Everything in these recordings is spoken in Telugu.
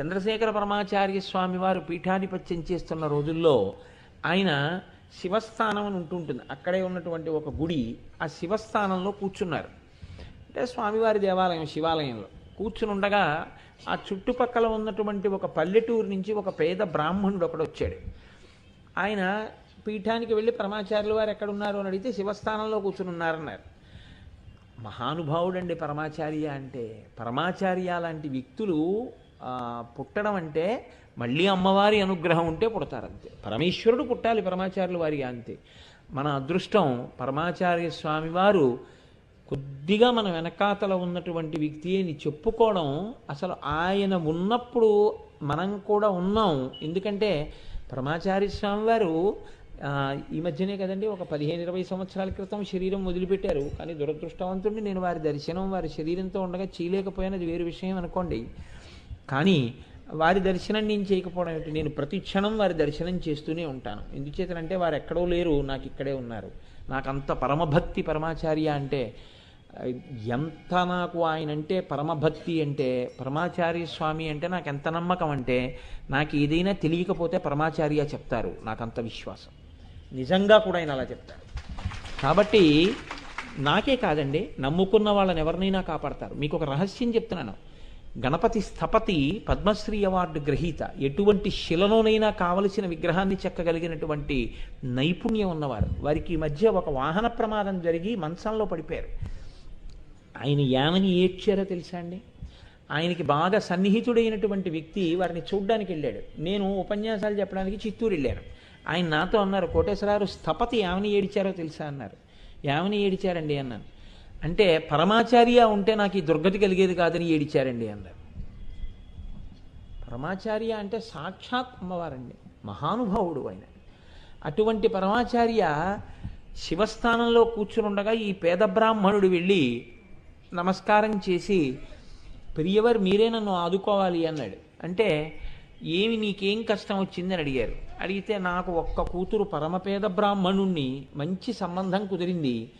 చంద్రశేఖర పరమాచార్య స్వామి వారు పీఠాధిపత్యం చేస్తున్న రోజుల్లో ఆయన శివస్థానం అని ఉంటుంటుంది. అక్కడే ఉన్నటువంటి ఒక గుడి ఆ శివస్థానంలో కూర్చున్నారు. అంటే స్వామివారి దేవాలయం శివాలయంలో. కూర్చుని ఉండగా ఆ చుట్టుపక్కల ఉన్నటువంటి ఒక పల్లెటూరు నుంచి ఒక పేద బ్రాహ్మణుడు ఒకడు వచ్చాడు. ఆయన పీఠానికి వెళ్ళి పరమాచార్యుల వారు ఎక్కడున్నారు అని అడిగితే శివస్థానంలో కూర్చుని ఉన్నారన్నారు మహానుభావుడండి పరమాచార్య అంటే పరమాచార్య లాంటి వ్యక్తులు పుట్టడం అంటే మళ్ళీ అమ్మవారి అనుగ్రహం ఉంటే పుడతారు అంతే పరమేశ్వరుడు పుట్టాలి పరమాచార్యులు వారి అంతే. మన అదృష్టం పరమాచార్య స్వామి వారు కొద్దిగా మన వెనకాతల ఉన్నటువంటి వ్యక్తి అని చెప్పుకోవడం అసలు ఆయన ఉన్నప్పుడు మనం కూడా ఉన్నాం. ఎందుకంటే పరమాచార్య స్వామి వారు ఈ మధ్యనే కదండి ఒక పదిహేను ఇరవై సంవత్సరాల క్రితం శరీరం వదిలిపెట్టారు. కానీ దురదృష్టవంతుడిని నేను వారి దర్శనం వారి శరీరంతో ఉండగా చేయలేకపోయాను. అది వేరు విషయం అనుకోండి. కానీ వారి దర్శనం నేను చేయకపోవడం ఏమిటి? నేను ప్రతి క్షణం వారి దర్శనం చేస్తూనే ఉంటాను. ఎందుచేతనంటే వారు ఎక్కడో లేరు నాకు ఇక్కడే ఉన్నారు. నాకు అంత పరమభక్తి పరమాచార్య అంటే ఎంత నాకు ఆయన అంటే పరమభక్తి అంటే పరమాచార్య స్వామి అంటే నాకు ఎంత నమ్మకం అంటే నాకు ఏదైనా తెలియకపోతే పరమాచార్య చెప్తారు. నాకు అంత విశ్వాసం. నిజంగా కూడా ఆయన అలా చెప్తారు. కాబట్టి నాకే కాదండి నమ్ముకున్న వాళ్ళని ఎవరినైనా కాపాడతారు. మీకు ఒక రహస్యం చెప్తున్నాను. గణపతి స్థపతి పద్మశ్రీ అవార్డు గ్రహీత. ఎటువంటి శిలలోనైనా కావలసిన విగ్రహాన్ని చెక్కగలిగినటువంటి నైపుణ్యం ఉన్నవారు. వారికి మధ్య ఒక వాహన ప్రమాదం జరిగి మంచంలో పడిపోయారు. ఆయన ఏమని ఏడ్చారో తెలుసా అండి? ఆయనకి బాగా సన్నిహితుడైనటువంటి వ్యక్తి వారిని చూడ్డానికి వెళ్ళాడు. నేను ఉపన్యాసాలు చెప్పడానికి చిత్తూరు వెళ్ళాను. ఆయన నాతో అన్నారు కోటేశ్వరారు స్థపతి ఏమని ఏడిచారో తెలుసా? అన్నారు. ఏమని ఏడిచారండి అన్నాను. అంటే పరమాచార్య ఉంటే నాకు ఈ దుర్గతి కలిగేది కాదని ఏడిచారండి అన్నారు పరమాచార్య అంటే సాక్షాత్ అమ్మవారండి మహానుభావుడు ఆయన. అటువంటి పరమాచార్య శివస్థానంలో కూర్చునుండగా ఈ పేద బ్రాహ్మణుడు వెళ్ళి నమస్కారం చేసి పెరియవర్ మీరే నన్ను ఆదుకోవాలి అన్నాడు. అంటే ఏమి నీకేం కష్టం వచ్చిందని అడిగారు. అడిగితే నాకు ఒక్క కూతురు పరమపేద బ్రాహ్మణుణ్ణి మంచి సంబంధం కుదిరింది.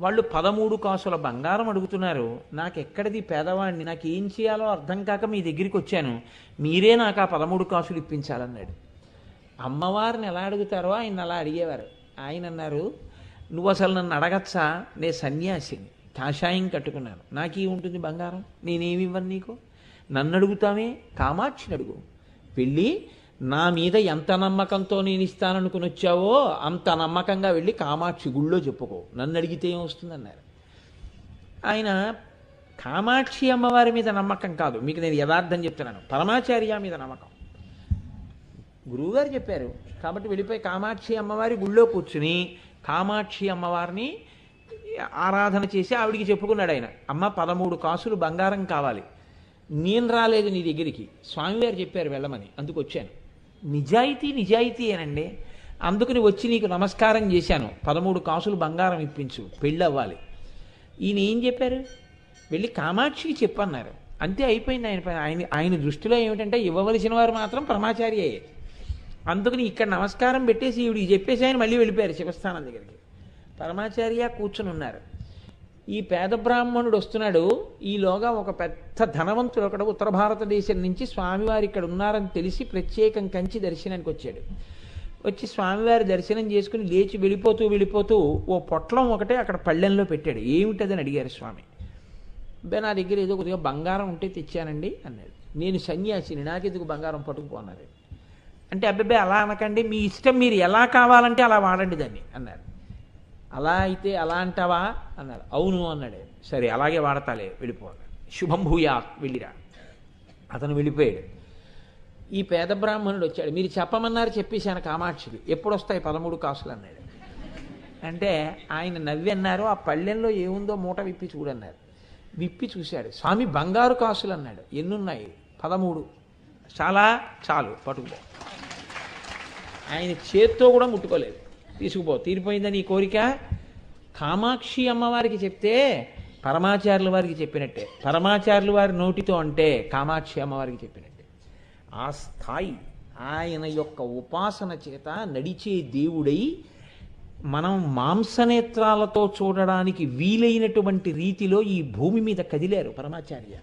వాళ్ళు పదమూడు కాసుల బంగారం అడుగుతున్నారు. నాకు ఎక్కడిది పేదవాడిని? నాకు ఏం చేయాలో అర్థం కాక మీ దగ్గరికి వచ్చాను. మీరే నాకు ఆ పదమూడు కాసులు ఇప్పించాలన్నాడు. అమ్మవారిని ఎలా అడుగుతారో ఆయన అలా అడిగేవారు. ఆయన అన్నారు నువ్వు అసలు నన్ను అడగచ్చా? నే సన్యాసిని. కాషాయం కట్టుకున్నాను. నాకీ ఉంటుంది బంగారం? నేనేమి ఇవ్వను నీకు? నన్ను అడుగుతామే? కామాక్షిని అడుగు. వెళ్ళి నా మీద ఎంత నమ్మకంతో నేను ఇస్తాననుకుని వచ్చావో అంత నమ్మకంగా వెళ్ళి కామాక్షి గుళ్ళో చెప్పుకో. నన్ను అడిగితే ఏమొస్తుందన్నారు ఆయన కామాక్షి అమ్మవారి మీద నమ్మకం కాదు. మీకు నేను యథార్థం చెప్తున్నాను. పరమాచార్య మీద నమ్మకం. గురువుగారు చెప్పారు. కాబట్టి వెళ్ళిపోయి కామాక్షి అమ్మవారి గుళ్ళో కూర్చుని కామాక్షి అమ్మవారిని ఆరాధన చేసి ఆవిడికి చెప్పుకున్నాడు ఆయన. అమ్మ పదమూడు కాసులు బంగారం కావాలి. నేను రాలేదు నీ దగ్గరికి. స్వామివారు చెప్పారు వెళ్ళమని. అందుకు వచ్చాను. నిజాయితీ నిజాయితీ అనండి అందుకని వచ్చి నీకు నమస్కారం చేశాను. పదమూడు కాసులు బంగారం ఇప్పించు. పెళ్ళి అవ్వాలి. ఈయన ఏం చెప్పారు? వెళ్ళి కామాక్షికి చెప్పన్నారు. అంతే అయిపోయింది ఆయన పని. ఆయన ఆయన దృష్టిలో ఏమిటంటే ఇవ్వవలసిన వారు మాత్రం పరమాచార్యయే అందుకని ఇక్కడ నమస్కారం పెట్టేసి ఈవిడికి చెప్పేసి ఆయన మళ్ళీ వెళ్ళిపోయారు శివస్థానం దగ్గరికి. పరమాచార్య కూర్చుని ఉన్నారు. ఈ పేద బ్రాహ్మణుడు వస్తున్నాడు ఈలోగా ఒక పెద్ద ధనవంతుడు ఒకడు ఉత్తర భారతదేశం నుంచి స్వామివారు ఇక్కడ ఉన్నారని తెలిసి ప్రత్యేకం కంచి దర్శనానికి వచ్చాడు. వచ్చి స్వామివారి దర్శనం చేసుకుని లేచి వెళ్ళిపోతూ వెళ్ళిపోతూ ఓ పొట్లం ఒకటే అక్కడ పళ్ళెంలో పెట్టాడు. ఏమిటదని అడిగారు స్వామి. అబ్బాయి నా దగ్గర ఏదో కొద్దిగా బంగారం ఉంటే తెచ్చానండి అన్నాడు. నేను సన్యాసిని నాకెందుకు బంగారం పట్టుకుపోన్నారు అంటే అబ్బాయి అలా అనకండి మీ ఇష్టం మీరు ఎలా కావాలంటే అలా వాడండి దాన్ని అన్నారు అలా అయితే అలా అంటావా? అన్నారు అవును అన్నాడు. సరే అలాగే వాడతాలే వెళ్ళిపోవాలి శుభం భూయా వెళ్ళిరా. అతను వెళ్ళిపోయాడు. ఈ పేద బ్రాహ్మణుడు వచ్చాడు. మీరు చెప్పమన్నారు చెప్పేశాను కామాక్షికి ఎప్పుడు వస్తాయి పదమూడు కాసులు అన్నాడు. అంటే ఆయన నవ్వి అన్నారు ఆ పళ్ళెంలో ఏముందో మూట విప్పి చూడన్నారు. విప్పి చూశాడు. స్వామి బంగారు కాసులు అన్నాడు. ఎన్నున్నాయి? పదమూడు. చాలా చాలు పట్టుకుపో. ఆయన చేత్తో కూడా ముట్టుకోలేదు. తీసుకుపో. తీరిపోయిందని ఈ కోరిక? కామాక్షి అమ్మవారికి చెప్తే పరమాచార్యుల వారికి చెప్పినట్టే. పరమాచార్యుల వారి నోటితో అంటే కామాక్షి అమ్మవారికి చెప్పినట్టే. ఆ స్థాయి ఆయన యొక్క ఉపాసన చేత నడిచే దేవుడై మనం మాంసనేత్రాలతో చూడడానికి వీలైనటువంటి రీతిలో ఈ భూమి మీద కదిలారు పరమాచార్య.